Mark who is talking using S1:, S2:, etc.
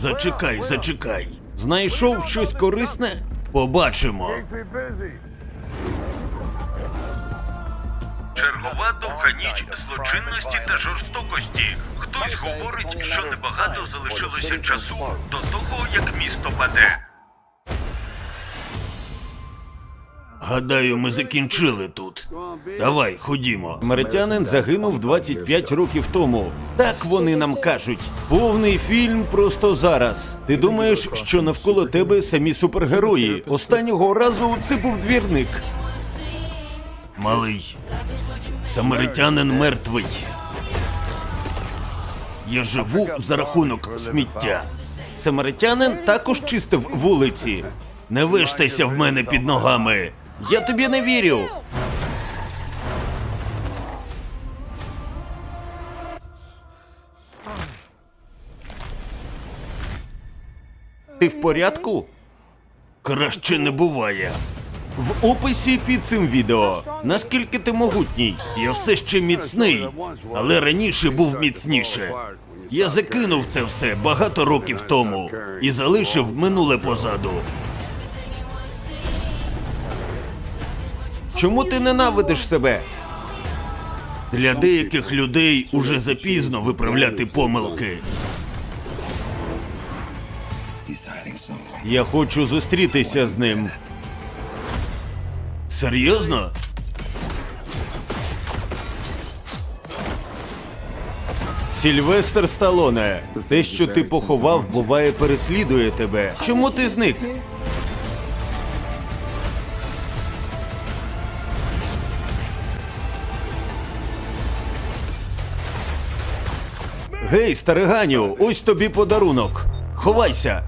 S1: Зачекай, зачекай. Знайшов щось корисне? Побачимо. Чергова довга ніч злочинності та жорстокості. Хтось говорить, що небагато залишилося часу до того, як місто паде. Гадаю, ми закінчили тут. Давай, ходімо. Самаритянин загинув 25 років тому. Так вони нам кажуть. Повний фільм просто зараз. Ти думаєш, що навколо тебе самі супергерої. Останнього разу це був двірник. Малий. Самаритянин мертвий. Я живу за рахунок сміття. Самаритянин також чистив вулиці. Не виштайся в мене під ногами. Я тобі не вірю. Ти в порядку? Краще не буває. В описі під цим відео. Наскільки ти могутній? Я все ще міцний, але раніше був міцніше. Я закинув це все багато років тому і залишив минуле позаду. Чому ти ненавидиш себе? Для деяких людей уже запізно виправляти помилки. Я хочу зустрітися з ним. Серйозно? Сільвестр Сталоне, те, що ти поховав, буває, переслідує тебе. Чому ти зник? Гей, стариганю, ось тобі подарунок. Ховайся.